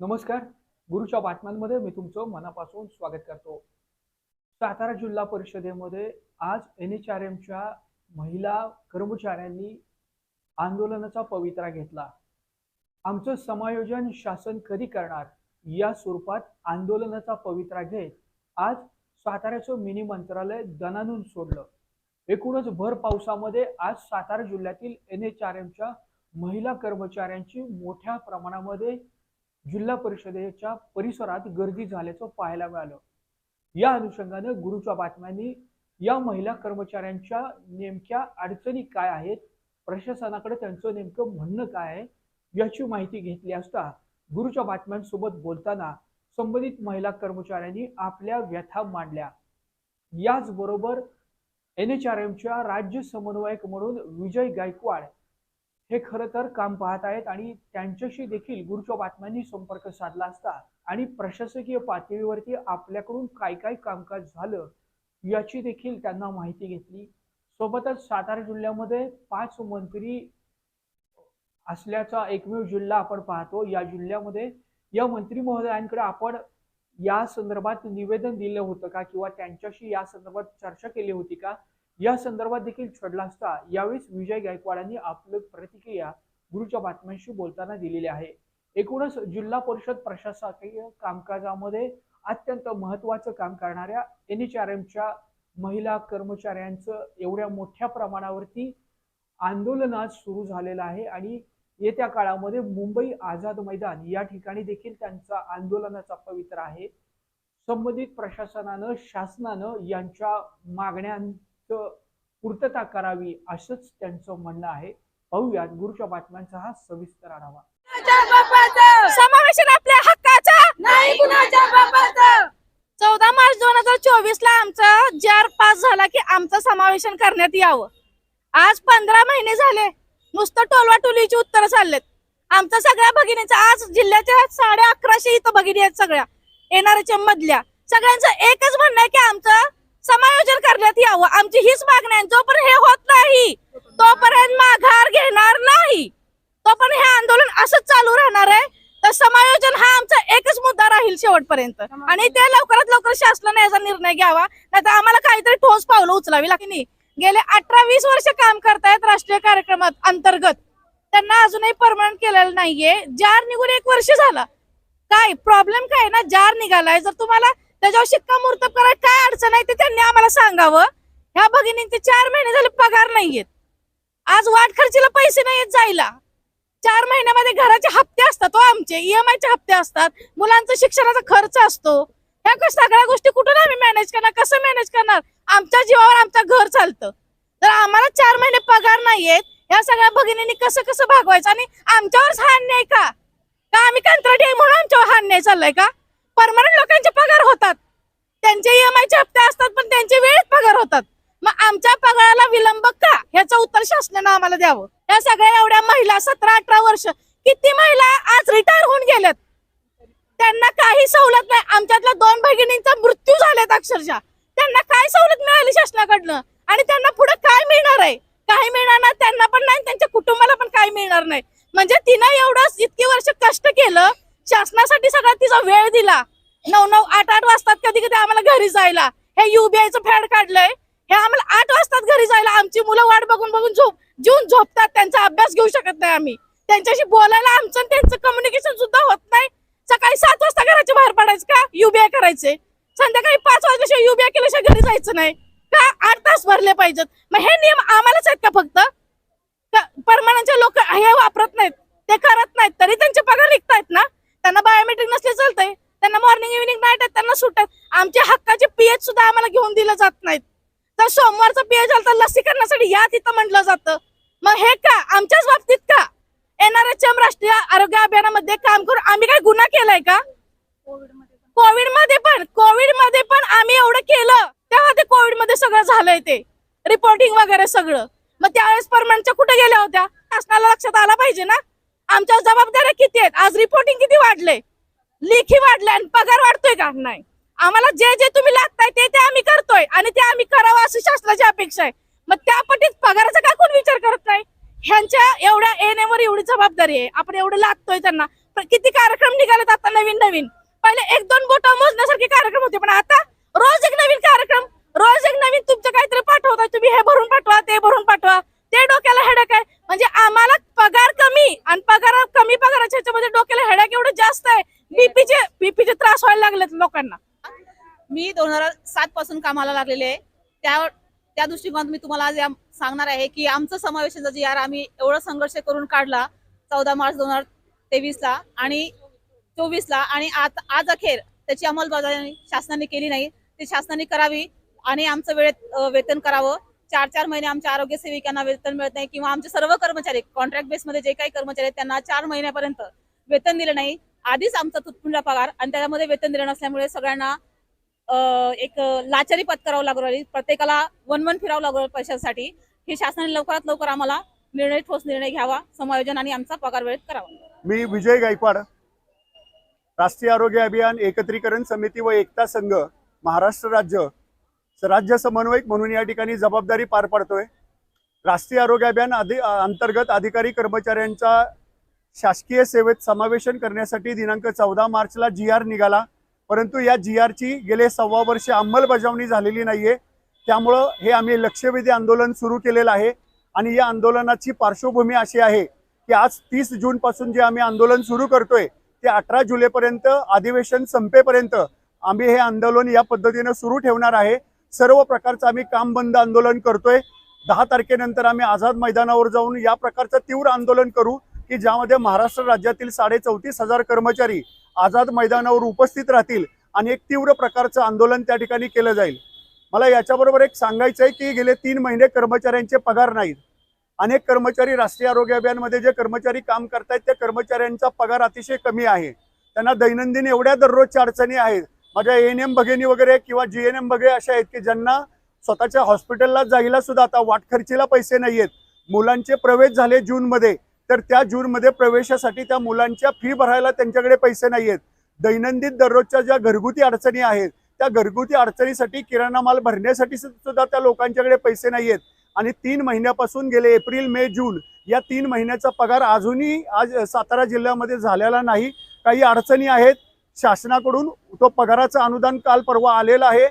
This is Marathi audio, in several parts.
नमस्कार. गुरुच्या बातम्यांमध्ये मी तुमचं मनापासून स्वागत करतो. सातारा जिल्हा परिषदेमध्ये आज एन एच आर एमच्या महिला कर्मचाऱ्यांनी आंदोलनाचा पवित्रा घेतला. आमचं समायोजन शासन कधी करणार या स्वरूपात आंदोलनाचा पवित्रा घेत आज साताऱ्याचं मिनी मंत्रालय दणानून सोडलं. एकूणच भर पावसामध्ये आज सातारा जिल्ह्यातील एन एच आर एमच्या महिला कर्मचाऱ्यांची मोठ्या प्रमाणामध्ये जिल्हा परिषदेच्या परिसरात गर्दी झाल्याचं पाहायला मिळालं. या अनुषंगानं गुरुच्या बातम्यांनी या महिला कर्मचाऱ्यांच्या नेमक्या अडचणी काय आहेत प्रशासनाकडे त्यांचं नेमकं म्हणणं काय आहे याची माहिती घेतली असता गुरुच्या बातम्यांसोबत बोलताना संबंधित महिला कर्मचाऱ्यांनी आपल्या व्यथा मांडल्या. याचबरोबर एन एच आर एमच्या राज्य समन्वयक म्हणून विजय गायकवाड हे खरं तर काम पाहत आहेत आणि त्यांच्याशी देखील गुरुच्या बातम्यांनी संपर्क साधला असता. आणि प्रशासकीय पातळीवरती आपल्याकडून काय काय कामकाज झालं याची देखील त्यांना माहिती घेतली. सोबतच सातारा जिल्ह्यामध्ये पाच मंत्री असल्याचा एकमेव जिल्हा आपण पाहतो. या जिल्ह्यामध्ये या मंत्री महोदयांकडे आपण या संदर्भात निवेदन दिलं होतं का? किंवा त्यांच्याशी या संदर्भात चर्चा केली होती का? या संदर्भात देखील छडला असता यावेळेस विजय गायकवाडांनी आपली प्रतिक्रिया गुरुच्या बातम्यांशी बोलताना दिलेली आहे. एकूणच जिल्हा परिषद प्रशासकीय कामकाजामध्ये अत्यंत महत्वाचं काम करणाऱ्या एन एच आर एमच्या महिला कर्मचाऱ्यांचं एवढ्या मोठ्या प्रमाणावरती आंदोलन आज सुरू झालेलं आहे आणि येत्या काळामध्ये मुंबई आझाद मैदान या ठिकाणी देखील त्यांचा आंदोलनाचा पवित्र आहे. संबंधित प्रशासनानं शासनानं यांच्या मागण्या पूर्तता करावी असंच त्यांचं म्हणणं आहे. पाहूयात गुरुच्या बातम्यांचा हा सविस्तर आढावा. समावेशन आपल्या हक्काचा? नाही कुणाच्या बापाचं? चौदा मार्च दोन हजार चोवीस ला आमचा जार पास झाला की आमचं समावेशन करण्यात यावं. आज पंधरा महिने झाले. नुसतं टोलवा टोलीची उत्तरं चाललेत. आमच्या सगळ्या भगिनीचं आज जिल्ह्याच्या साडे अकराशे इथं भगिनी आहेत सगळ्या. येणाऱ्याच्या मधल्या. सगळ्यांचं एकच म्हणणं आहे की आमचं समायोजन करण्यात यावं. आमची हीच मागणी आहे. जोपर्यंत हे होत नाही तोपर्यंत माघार घेणार नाही. तोपर्यंत हे आंदोलन असंच चालू राहणार आहे. तर समायोजन हा आमचा एकच मुद्दा राहील शेवटपर्यंत. आणि ते लवकरात लवकर शासनाने याचा निर्णय घ्यावा. नाही आम्हाला काहीतरी ठोस पावलं उचलावी लागली. गेले अठरा वीस वर्ष काम करतायत राष्ट्रीय कार्यक्रमात अंतर्गत. त्यांना अजूनही परमनंट केलेलं नाहीये. जार निघून एक वर्ष झालं. काय? प्रॉब्लेम काय ना? जार निघालाय. जर तुम्हाला त्याच्यावर शिक्कामोर्तब करायला काय अडचण आहे ते त्यांनी आम्हाला सांगावं. ह्या भगिनींचे चार महिने झाले पगार नाहीयेत. आज वाट खर्चीला पैसे नाहीयेत जायला. चार महिन्यामध्ये घराचे हप्ते असतात हो आमचे ईएमआय चे हप्ते असतात. मुलांचा शिक्षणाचा खर्च असतो. ह्या सगळ्या गोष्टी कुठून आम्ही मॅनेज करणार? कसं मॅनेज करणार? आमच्या जीवावर आमचं घर चालतं. तर आम्हाला चार महिने पगार नाहीयेत. ह्या सगळ्या भगिनींनी कसं कसं भागवायचं? आणि आमच्यावरच हा अन्याय का? आम्ही कंत्राटी आहे म्हणून आमच्यावर हा अन्याय चाललाय का? परमनंट लोकांचे पगार होतात. त्यांचे ईएमआय चे हप्ते असतात पण त्यांचे वेळेत पगार होतात. मग आमच्या पगाराला विलंब का? ह्याचं उत्तर शासनानं आम्हाला द्यावं. या सगळ्या एवढ्या महिला सतरा अठरा वर्ष किती महिला आज रिटायर होऊन गेल्यात? त्यांना काही सवलत नाही. आमच्यातल्या दोन भगिनींचा मृत्यू झालेत अक्षरशः. त्यांना काय सवलत मिळाली शासनाकडनं? आणि त्यांना पुढे काय मिळणार आहे? काही मिळणार नाही त्यांना पण नाही त्यांच्या कुटुंबाला पण काही मिळणार नाही. म्हणजे तिनं एवढं इतकी वर्ष कष्ट केलं शासनासाठी सगळा तिचा वेळ दिला. नऊ नऊ आठ आठ वाजतात कधी कधी आम्हाला घरी जायला. हे युबीआयचं फॅड काढलंय. हे आम्हाला आठ वाजतात घरी जायला. आमची मुलं वाट बघून बघून झोप जीवन झोपतात. त्यांचा अभ्यास घेऊ शकत नाही आम्ही. त्यांच्याशी बोलायला आमचं आणि त्यांचं कम्युनिकेशन सुद्धा होत नाही. सकाळी सात वाजता घराच्या बाहेर पडायचं का? युबीआय करायचे. संध्याकाळी पाच वाजल्याशिवाय युबीआय केल्याशिवाय घरी जायचं नाही. का? आठ तास भरले पाहिजेत. मग हे नियम आम्हालाच आहेत का फक्त? परमनंटचे लोक हे वापरत नाहीत. ते करत नाहीत. तरी त्यांचे पगार निघतायत ना? त्यांना बायोमेट्रिक नसले चालतंय. त्यांना मॉर्निंग इव्हिनिंग नाईट आहेत त्यांना सुट आमच्या हक्काचे पीएच सुद्धा आम्हाला घेऊन दिलं जात नाहीत. तर सोमवारचं पीएच आलं तर लसीकरणासाठी या तिथं म्हटलं जातं. मग हे का? आमच्याच बाबतीत का? एनआरएचएम राष्ट्रीय आरोग्य अभियानामध्ये काम करून आम्ही काय गुन्हा केलाय का? कोविडमध्ये पण. कोविडमध्ये पण आम्ही एवढं केलं. तेव्हा ते कोविडमध्ये सगळं झालंय ते. रिपोर्टिंग वगैरे सगळं. मग त्यावेळेस परमनंटच्या कुठे गेल्या होत्या? शासनाला लक्षात आला पाहिजे ना? आमच्या जबाबदाऱ्या किती आहेत? आज रिपोर्टिंग किती वाढले लेखी वाढले आणि पगार वाढतोय का? नाही. आम्हाला जे जे तुम्ही लागताय ते ते आम्ही करतोय आणि ते आम्ही करावं अशी शासनाची अपेक्षा आहे. मग त्या पटीत पगाराचा काय कोण विचार करत नाही? ह्यांच्या एवढ्या येण्यावर एवढी जबाबदारी आहे. आपण एवढं लागतोय त्यांना. किती कार्यक्रम निघालेत आता नवीन नवीन? पहिले एक दोन बोट मोजण्यासारखे कार्यक्रम होते पण आता रोज एक नवीन कार्यक्रम रोज एक नवीन तुमचं काहीतरी पाठवताय. तुम्ही हे भरून पाठवा ते भरून पाठवा. ते डोक्याला हेडक आहे. म्हणजे आम्हाला पगार कमी आणि पगार कमी पगाराच्या ह्याच्यामध्ये डोक्याला हेडक एवढं जास्त आहे. बीपीचे बीपीचे त्रास व्हायला लागलेत लोकांना. मी दोन हजार सात पासून कामाला लागलेले आहे. त्या त्या दृष्टिकोनात मी तुम्हाला आज सांगणार आहे की आमचं समावेशन जी यार आम्ही एवढा संघर्ष करून काढला चौदा मार्च दोन हजार तेवीस ला आणि चोवीस ला आणि आज आज अखेर त्याची अंमलबजावणी शासनाने केली नाही. ती शासनाने करावी आणि आमचं वेळेत वेतन करावं. चार चार महिने आमच्या आरोग्य सेविकांना वेतन मिळत नाही किंवा आमचे सर्व कर्मचारी कॉन्ट्रॅक्ट बेसमध्ये जे काही कर्मचारी आहेत त्यांना चार महिन्यापर्यंत वेतन दिलं नाही. आधीच आमचा तुटपुंजा पगार आणि त्याच्यामध्ये वेतन दिलं नसल्यामुळे सगळ्यांना एक लाचारी पत्करावं लागू राहिली. प्रत्येकाला वन वन फिरावं लागू पैशासाठी. हे शासनाने लवकरात लवकर आम्हाला निर्णय ठोस निर्णय घ्यावा समायोजन आणि आमचा पगार वेळेत करावा. मी विजय गायकवाड राष्ट्रीय आरोग्य अभियान एकत्रीकरण समिती व एकता संघ महाराष्ट्र राज्य राज्य समन्वयक म्हणून या ठिकाणी जबाबदारी पार पाडतोय. राष्ट्रीय आरोग्य अभियान अधि अंतर्गत अधिकारी कर्मचाऱ्यांचा शासकीय सेवेत समावेशन करण्यासाठी दिनांक चौदा मार्चला जी आर निघाला. परंतु या जी आरची गेले सव्वा वर्ष अंमलबजावणी झालेली नाहीये. त्यामुळं हे आम्ही लक्षवेधी आंदोलन सुरू केलेलं आहे. आणि या आंदोलनाची पार्श्वभूमी अशी आहे की आज तीस जून पासून जे आम्ही आंदोलन सुरू करतोय ते अठरा जुलैपर्यंत अधिवेशन संपेपर्यंत आम्ही हे आंदोलन या पद्धतीनं सुरू ठेवणार आहे. सर्व प्रकारचं आम्ही काम बंद आंदोलन करतोय. दहा तारखेनंतर आम्ही आझाद मैदानावर जाऊन या प्रकारचं तीव्र आंदोलन करू की ज्यामध्ये महाराष्ट्र राज्यातील साडे चौतीस हजार कर्मचारी आझाद मैदानावर उपस्थित राहतील आणि एक तीव्र प्रकारचं आंदोलन त्या ठिकाणी केलं जाईल. मला याच्याबरोबर एक सांगायचं आहे की गेले तीन महिने कर्मचाऱ्यांचे पगार नाहीत. अनेक कर्मचारी राष्ट्रीय आरोग्य अभियानमध्ये जे कर्मचारी काम करतायत त्या कर्मचाऱ्यांचा पगार अतिशय कमी आहे. त्यांना दैनंदिन एवढ्या दररोजच्या अडचणी आहेत. माझ्या एन एम भगिनी वगैरे किंवा जी एन एम भगे अशा आहेत की ज्यांना स्वतःच्या हॉस्पिटलला जायला सुद्धा आता वाटखर्चीला पैसे नाही आहेत मुलांचे प्रवेश झाले जूनमध्ये तर त्या जूनमध्ये प्रवेशासाठी त्या मुलांच्या फी भरायला त्यांच्याकडे पैसे नाही आहेत दैनंदिन दररोजच्या ज्या घरगुती अडचणी आहेत त्या घरगुती अडचणीसाठी किराणा माल भरण्यासाठी सुद्धा त्या लोकांच्याकडे पैसे नाही आहेत आणि तीन महिन्यापासून गेले एप्रिल मे जून या तीन महिन्याचा पगार अजूनही आज सातारा जिल्ह्यामध्ये झालेला नाही. काही अडचणी आहेत शासनाकडून तो पगाराचं अनुदान काल परवा आलेलं आहे.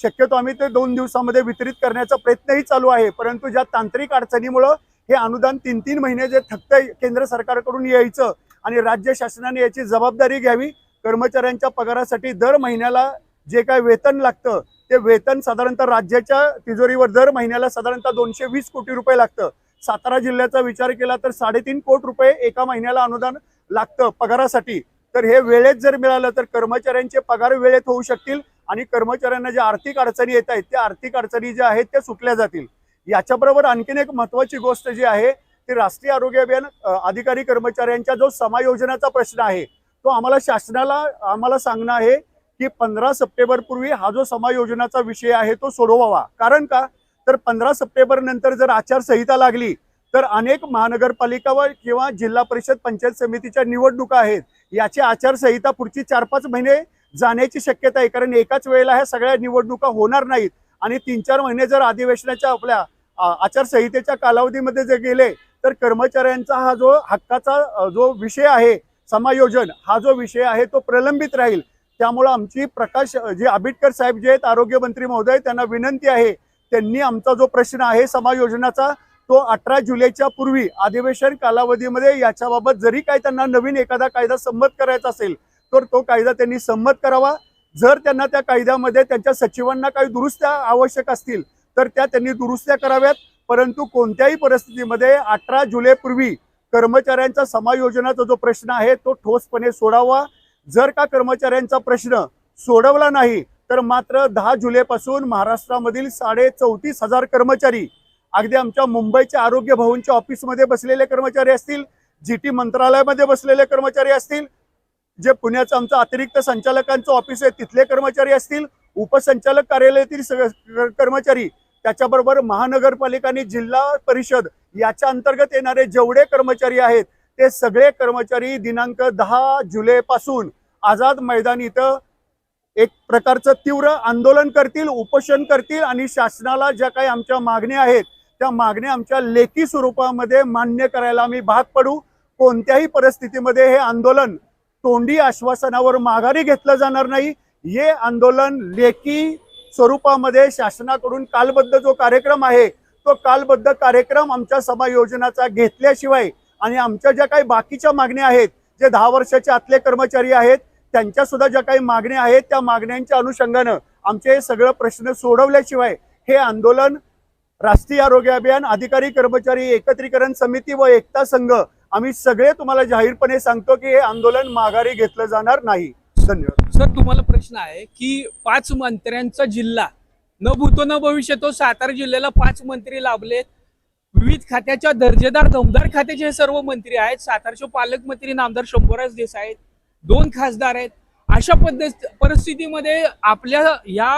शक्यतो आम्ही ते दोन दिवसामध्ये वितरित करण्याचा प्रयत्नही चालू आहे. परंतु ज्या तांत्रिक अडचणीमुळं हे अनुदान तीन तीन महिने जे थकतंय केंद्र सरकारकडून यायचं आणि राज्य शासनाने याची जबाबदारी घ्यावी कर्मचाऱ्यांच्या पगारासाठी दर महिन्याला जे काय वेतन लागतं ते वेतन साधारणतः राज्याच्या तिजोरीवर दर महिन्याला साधारणतः दोनशे वीस कोटी रुपये लागतं. सातारा जिल्ह्याचा विचार केला तर साडेतीन कोटी रुपये एका महिन्याला अनुदान लागतं पगारासाठी. तर हे वेळेत जर मिळालं तर कर्मचाऱ्यांचे पगार वेळेत होऊ शकतील आणि कर्मचाऱ्यांना ज्या आर्थिक अडचणी येत आहेत त्या आर्थिक अडचणी ज्या आहेत त्या सुटल्या जातील. याच्याबरोबर आणखीन एक महत्वाची गोष्ट जी आहे ती राष्ट्रीय आरोग्य अभियान अधिकारी कर्मचाऱ्यांच्या जो समायोजनाचा प्रश्न आहे तो आम्हाला शासनाला आम्हाला सांगणं आहे की पंधरा सप्टेंबर पूर्वी हा जो समायोजनाचा विषय आहे तो सोडवावा. कारण का? तर पंधरा सप्टेंबर नंतर जर आचारसंहिता लागली तर अनेक महानगरपालिका व किंवा जिल्हा परिषद पंचायत समितीच्या निवडणुका आहेत. याची आचारसंहिता पुढची चार पाच महिने जाण्याची शक्यता आहे. कारण एकाच वेळेला ह्या सगळ्या निवडणुका होणार नाहीत. आणि तीन चार महिने जर अधिवेशनाच्या आपल्या आचारसंहितेच्या कालावधीमध्ये जे गेले तर कर्मचाऱ्यांचा हा जो हक्काचा जो विषय आहे समायोजन हा जो विषय आहे तो प्रलंबित राहील. त्यामुळं आमची प्रकाश जे आंबेडकर साहेब जे आहेत आरोग्यमंत्री महोदय त्यांना विनंती आहे. त्यांनी आमचा जो प्रश्न आहे समायोजनाचा तो अठरा जुलैच्या पूर्वी अधिवेशन कालावधीमध्ये याच्याबाबत जरी काय त्यांना नवीन एखादा कायदा संमत करायचा असेल तर तो कायदा त्यांनी संमत करावा. जर त्यांना त्या कायद्यामध्ये त्यांच्या सचिवांना काही दुरुस्त्या आवश्यक असतील तर त्या त्यांनी दुरुस्त्या कराव्यात. परंतु कोणत्याही परिस्थितीमध्ये अठरा जुलैपूर्वी कर्मचाऱ्यांचा समायोजनाचा जो प्रश्न आहे तो ठोसपणे सोडावा. जर का कर्मचाऱ्यांचा प्रश्न सोडवला नाही तर मात्र दहा जुलैपासून महाराष्ट्रामधील साडे चौतीस हजार कर्मचारी अगदी आमच्या मुंबईच्या आरोग्य भवनच्या ऑफिसमध्ये बसलेले कर्मचारी असतील जी टी मंत्रालयामध्ये बसलेले कर्मचारी असतील जे पुण्याचं आमचं अतिरिक्त संचालकांचं ऑफिस आहे तिथले कर्मचारी असतील उपसंचालक कार्यालयातील सगळे कर्मचारी त्याच्याबरोबर महानगरपालिका आणि जिल्हा परिषद याच्या अंतर्गत येणारे जेवढे कर्मचारी आहेत ते सगळे कर्मचारी दिनांक दहा जुलैपासून आझाद मैदान इथं एक प्रकारचं तीव्र आंदोलन करतील उपोषण करतील आणि शासनाला ज्या काही आमच्या मागण्या आहेत त्या मागण्या आमच्या लेखी स्वरूपामध्ये मान्य करायला आम्ही भाग पडू. कोणत्याही परिस्थितीमध्ये हे आंदोलन तोंडी आश्वासनावर माघारी घेतलं जाणार नाही. हे आंदोलन लेखी स्वरूपामध्ये शासनाकडून कालबद्ध जो कार्यक्रम आहे तो कालबद्ध कार्यक्रम आमच्या समायोजनाचा घेतल्याशिवाय आणि आमच्या ज्या काही बाकीच्या मागण्या आहेत जे दहा वर्षाचे आतले कर्मचारी आहेत त्यांच्या सुद्धा ज्या काही मागण्या आहेत त्या मागण्यांच्या अनुषंगानं आमचे हे सगळं प्रश्न सोडवल्याशिवाय हे आंदोलन राष्ट्रीय आरोग्य अभियान अधिकारी कर्मचारी एकत्रीकरण समिती व एकता संघ आम्ही सगळे तुम्हाला जाहीरपणे सांगतो की हे आंदोलन माघारी घेतलं जाणार नाही. धन्यवाद. सर तुम्हाला प्रश्न आहे की पाच मंत्र्यांचा जिल्हा न भूतो न भविष्य तो सातारा जिल्ह्याला पाच मंत्री लाभलेत. विविध खात्याच्या दर्जेदार दमदार खात्याचे हे सर्व मंत्री आहेत. सातारचे पालकमंत्री नामदार शंभूराज देसाई आहेत. दोन खासदार आहेत. अशा पद्धत परिस्थितीमध्ये आपल्या या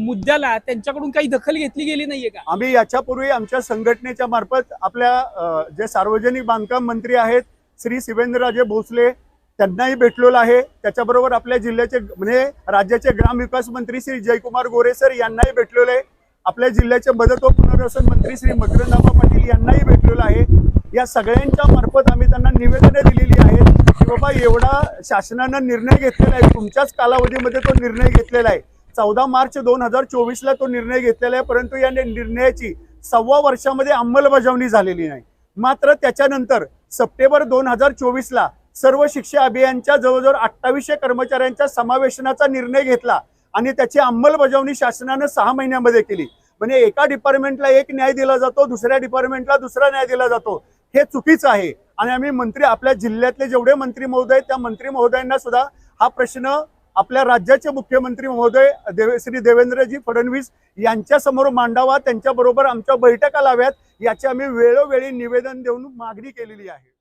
मुद्द्याला त्यांच्याकडून काही दखल घेतली गेली नाहीये का? आम्ही याच्यापूर्वी आमच्या संघटनेच्या मार्फत आपल्या जे सार्वजनिक बांधकाम मंत्री आहेत श्री शिवेंद्रराजे भोसले त्यांनाही भेटलेलो आहे. त्याच्याबरोबर आपल्या जिल्ह्याचे म्हणजे राज्याचे ग्रामविकास मंत्री श्री जयकुमार गोरे सर यांनाही भेटलेलो आहे. आपल्या जिल्ह्याचे मदत व पुनर्वसन मंत्री श्री मकरंदाबा पाटील यांनाही भेटलेलो आहे. या सगळ्यांच्या मार्फत आम्ही त्यांना निवेदने दिलेली आहेत की बाबा एवढा शासनानं निर्णय घेतलेला आहे. तुमच्याच कालावधीमध्ये तो निर्णय घेतलेला आहे. चौदा मार्च दोन हजार चोवीसला तो निर्णय घेतलेला आहे परंतु या निर्णयाची सव्वा वर्षामध्ये अंमलबजावणी झालेली नाही. मात्र त्याच्यानंतर सप्टेंबर दोन हजार चोवीसला सर्व शिक्षा अभियानच्या जवळजवळ अठ्ठावीसशे कर्मचाऱ्यांच्या समावेशनाचा निर्णय घेतला आणि त्याची अंमलबजावणी शासनानं सहा महिन्यामध्ये केली. म्हणजे एका डिपार्टमेंटला एक न्याय दिला जातो दुसऱ्या डिपार्टमेंटला दुसरा न्याय दिला जातो. हे चुकीचं आहे. आणि आम्ही मंत्री आपल्या जिल्ह्यातले जेवढे मंत्री महोदय त्या मंत्री महोदयांना सुद्धा हा प्रश्न आपल्या राज्याचे मुख्यमंत्री महोदय देवे श्री देवेंद्रजी फडणवीस यांच्या समोर मांडावा त्यांच्याबरोबर आमच्या बैठका लाव्यात याची आम्ही वेळोवेळी निवेदन देऊन मागणी केलेली आहे.